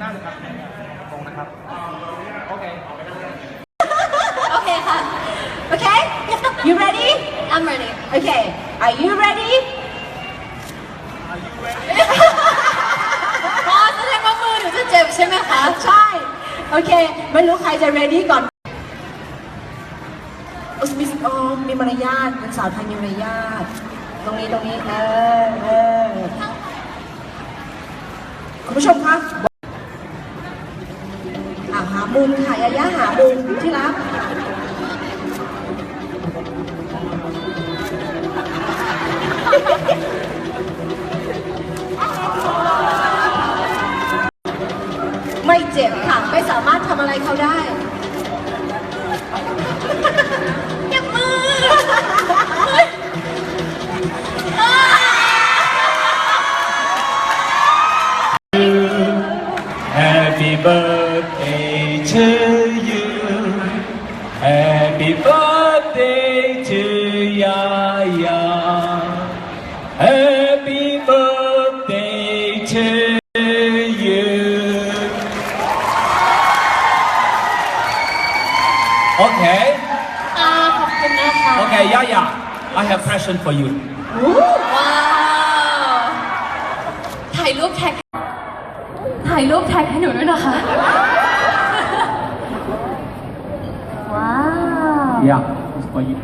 น่าจะครับตรงนะครับ โอเค Okay ค่ะ Okay you ready I'm ready Okay are you ready อ๋อแสดงว่ามือหนูจะเจ็บใช่ไหมคะ ใช่ โอเค ไม่รู้ใครจะ ready ก่อนโอ้มีอ๋อมีมารยาทเป็นสาวไทยมีมารยาท ตรงนี้ ตรงนี้ เออเออ คุณผู้ชมคะอะหามุมค่ะยายาหามุมที่รักไม่เจ็บค่ะ ไม่สามารถทำอะไรเขาได้ Happy birthday to you. Happy birthday to Yaya. Happy birthday to you. Okay. อ่าขอบคุณนะคะ Okay, Yaya. I have present for you. ว้าว ถ่ายรูปแท็ก ถ่ายรูปแท็กให้หนูด้วยนะคะ ว้าว Yeah, it's for you.